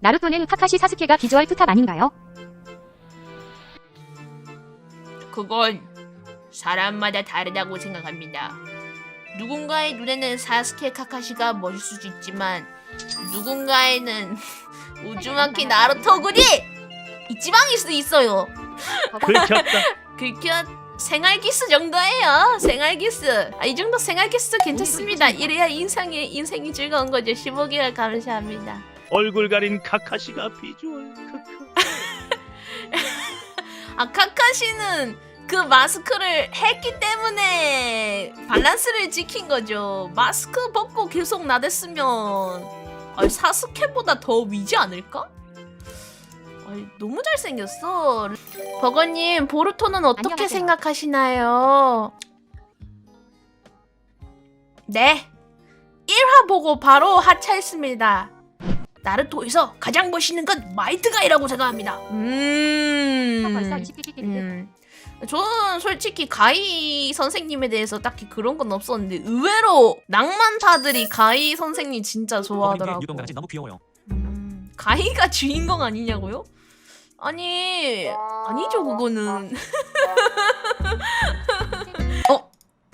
나루토는 카카시 사스케가 비주얼 투탑 아닌가요? 그건 사람마다 다르다고 생각합니다. 누군가의 눈에는 사스케 카카시가 멋있을 수 있지만 누군가에는 우즈마키 나루토군이 이 지방일 수도 있어요. 긁혔다. 그렇게 생활기스 정도예요. 생활기스. 아, 이 정도 생활기스 괜찮습니다. 이래야 인생이 인생이 즐거운 거죠. 15개월 감사합니다. 얼굴 가린 카카시가 비주얼 크크. 아 카카시는 그 마스크를 했기 때문에 밸런스를 지킨 거죠. 마스크 벗고 계속 나댔으면 아니, 사스케보다 더 위지 않을까? 아니, 너무 잘생겼어. 버거님 보루토는 어떻게 안녕하세요. 생각하시나요? 네. 1화 보고 바로 하차했습니다. 나루토에서 가장 멋있는 건 마이트가이라고 생각합니다. 음. 20pppp. 음. 저는 솔직히 가이 선생님에 대해서 딱히 그런 건 없었는데 의외로 낭만파들이 가이 선생님 진짜 좋아하더라고. 유동강아지 너무 귀여워요. 음, 가이가 주인공 아니냐고요? 아니 아니죠 그거는.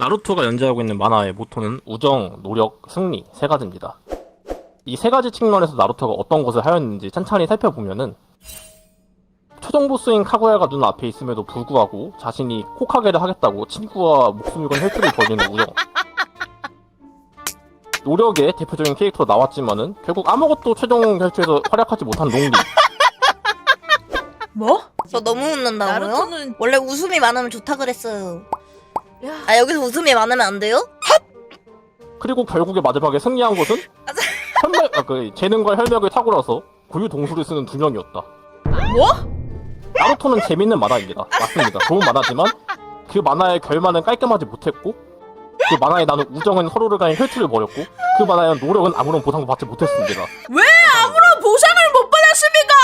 나루토가 연재하고 있는 만화의 모토는 우정, 노력, 승리 세 가지입니다. 이 세 가지 측면에서 나루토가 어떤 것을 하였는지 천천히 살펴보면은 최종 보스인 카구야가 눈앞에 있음에도 불구하고 자신이 코카게를 하겠다고 친구와 목숨을 건 혈투를 벌이는 우정. 노력의 대표적인 캐릭터로 나왔지만은 결국 아무것도 최종 결투에서 활약하지 못한 롱리. 뭐? 저 너무 웃는다고요? 나루토는 원래 웃음이 많으면 좋다 그랬어요. 야 아 여기서 웃음이 많으면 안 돼요? 그리고 결국에 마지막에 승리한 것은 혈맥, 아, 그 재능과 혈맥을 탁월해서 고유 동수를 쓰는 두 명이었다. 뭐? 나루토는 재밌는 만화입니다. 맞습니다. 좋은 만화지만 그 만화의 결말은 깔끔하지 못했고 그 만화에 나는 우정은 서로를 간의 혈투를 벌였고 그 만화의 노력은 아무런 보상도 받지 못했습니다. 왜 아무런 보상을 못 받았습니까?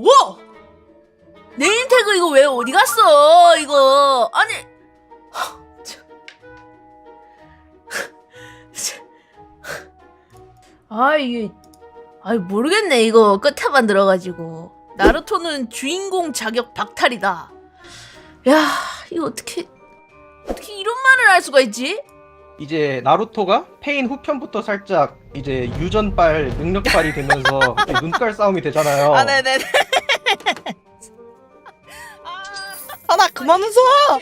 뭐고? 네임태그 이거 왜 어디 갔어? 이거 아니 아 이게 아 모르겠네 이거 끝에 만 들어가지고 나루토는 주인공 자격 박탈이다. 야 이거 어떻게 어떻게 이런 말을 할 수가 있지? 이제 나루토가 페인 후편부터 살짝 이제 유전발 능력발이 되면서 눈깔 싸움이 되잖아요. 아 네네네. 아 나 그만 웃어.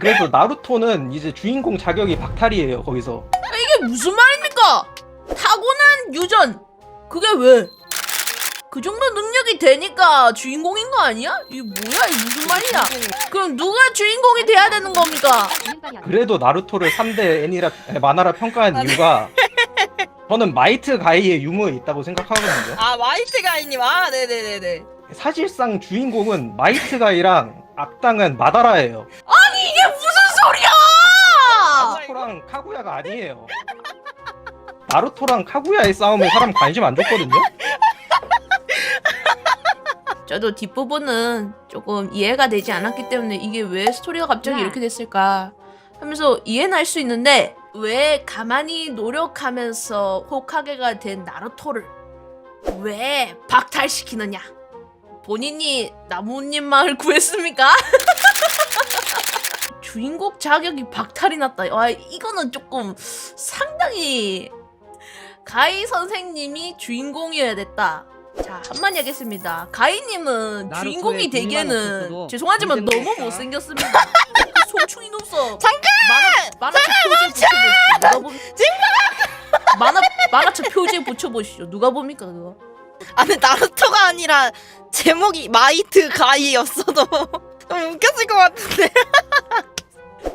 그래서 나루토는 이제 주인공 자격이 박탈이에요 거기서. 이게 무슨 말입니까? 타고난 유전 그게 왜? 그 정도 능력이 되니까 주인공인 거 아니야? 이게 뭐야? 이게 무슨 말이야? 그럼 누가 주인공이 돼야 되는 겁니까? 그래도 나루토를 3대 애니라 아니, 만화라 평가한 이유가 저는 마이트 가이의 유무에 있다고 생각하거든요. 아 마이트 가이님 아 네네네네. 사실상 주인공은 마이트 가이랑 악당은 마다라예요. 이게 무슨 소리야? 나루토랑 카구야가 아니에요. 나루토랑 카구야의 싸움에 사람 관심 안 줬거든요. 저도 뒷부분은 조금 이해가 되지 않았기 때문에 이게 왜 스토리가 갑자기 네. 이렇게 됐을까 하면서 이해는 할 수 있는데 왜 가만히 노력하면서 호카게가 된 나루토를 왜 박탈시키느냐 본인이 나무님 마을 구했습니까? 주인공 자격이 박탈이 났다 와 이거는 조금 상당히 가이 선생님이 주인공이어야 됐다 자 한마디 하겠습니다. 나루토의 주인공이 되기에는 죄송하지만 너무. 못생겼습니다. 송충이 없어. 잠깐! 만화 만화책 표지에 붙여보시죠. 누가 보 만화 만화책 표지에 붙여보시죠. 누가 봅니까 그거? 아니 나루토가 아니라 제목이 마이트 가이였어도 좀 웃겼을 것 같은데.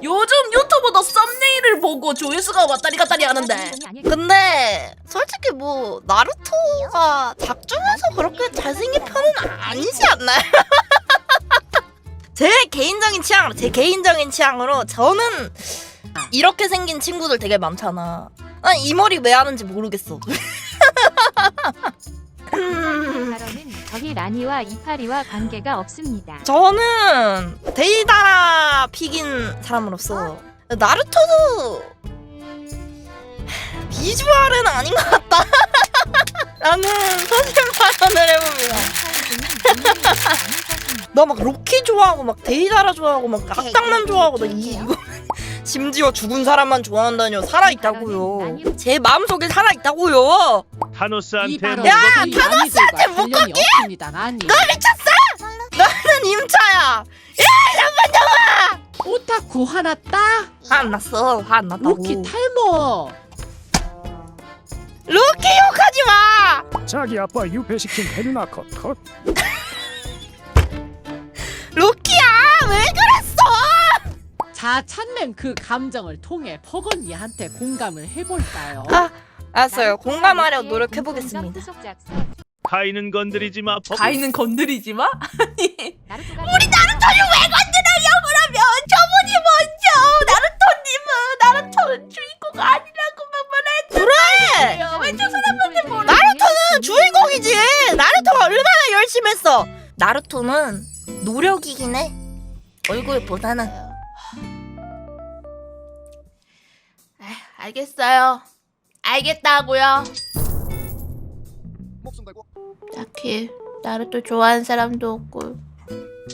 요즘 유튜브도 썸네일을 보고 조회수가 왔다리 갔다리 하는데 근데 솔직히 뭐 나루토가 작중에서 그렇게 잘생긴 편은 아니지 않나요? 제 개인적인 취향으로 제 개인적인 취향으로 저는 이렇게 생긴 친구들 되게 많잖아. 난 이 머리 왜 하는지 모르겠어. 음, 저희 라니와 이파리와 관계가 없습니다. 저는 데이다라 픽인 사람으로서 나루토도 비주얼은 아닌 것 같다. 라는 사실 발언을 해봅니다. 나 막 로키 좋아하고 막 데이다라 좋아하고 막 악당만 좋아하고 나 이, 이거 심지어 죽은 사람만 좋아한다뇨 살아있다고요. 제 마음속에 살아있다고요. 타노스한테 야, 타노스한테 관련이 없습니다. 아니. 나는 임차야. 오타쿠 하나 따. 화안 났어. 화 안 났다고. 로키 탈모. 로키 욕하지 마. 자기 아빠 유폐시킨 헬나 컷 컷. 로키야 왜 그랬어? 자 찾는 그 감정을 통해 퍼건이한테 공감을 해볼까요? 아, 알았어요. 공감하려 노력해 보겠습니다. 가인은 건드리지 마. 법- 가인은 건드리지 마? 아니 우리 나루토는 노력이긴 해. 얼굴보다는. 에휴, 알겠어요 알겠다고요 딱히 나루토 좋아하는 사람도 없고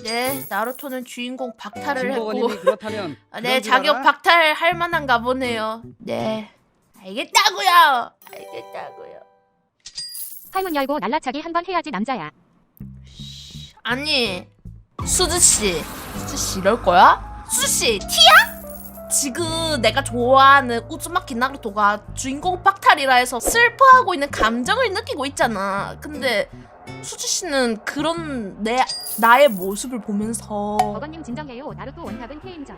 네 나루토는 주인공 박탈을 했고 그렇다면 아, 네, 자격 박탈 할 만한가 보네요. 네. 알겠다고요. 알겠다고요. 활문 열고 날라차기 한 번 해야지 남자야. 아니, 수즈 씨. 수즈 씨 이럴 거야? 수즈 씨, 티야? 지금 내가 좋아하는 우즈마키 나루토가 주인공 박탈이라 해서 슬퍼하고 있는 감정을 느끼고 있잖아. 근데 수지 씨는 그런 내 나의 모습을 보면서 버거님 진정해요. 나루토 원탑은 케인전.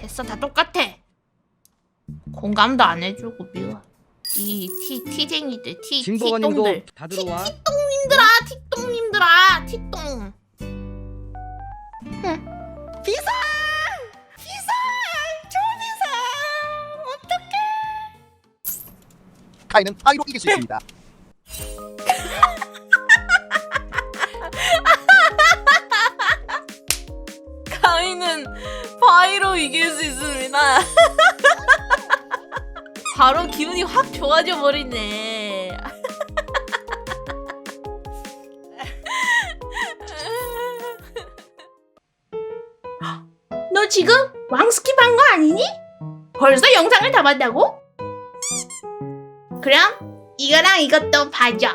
됐어 다 똑같아 공감도 안 해주고 미워 이 티 티쟁이들 티 티똥들 다 들어와. 티똥 님들아 티똥님들아 티똥 비상! 비상! 초비상! 어떡해. 카이는 파이로 이길 수 있습니다. 가인은 바위로 이길 수 있습니다 바로 기분이 확 좋아져 버리네 지금 왕스킵 한 거 아니니? 벌써 영상을 다 봤다고? 그럼 이거랑 이것도 봐줘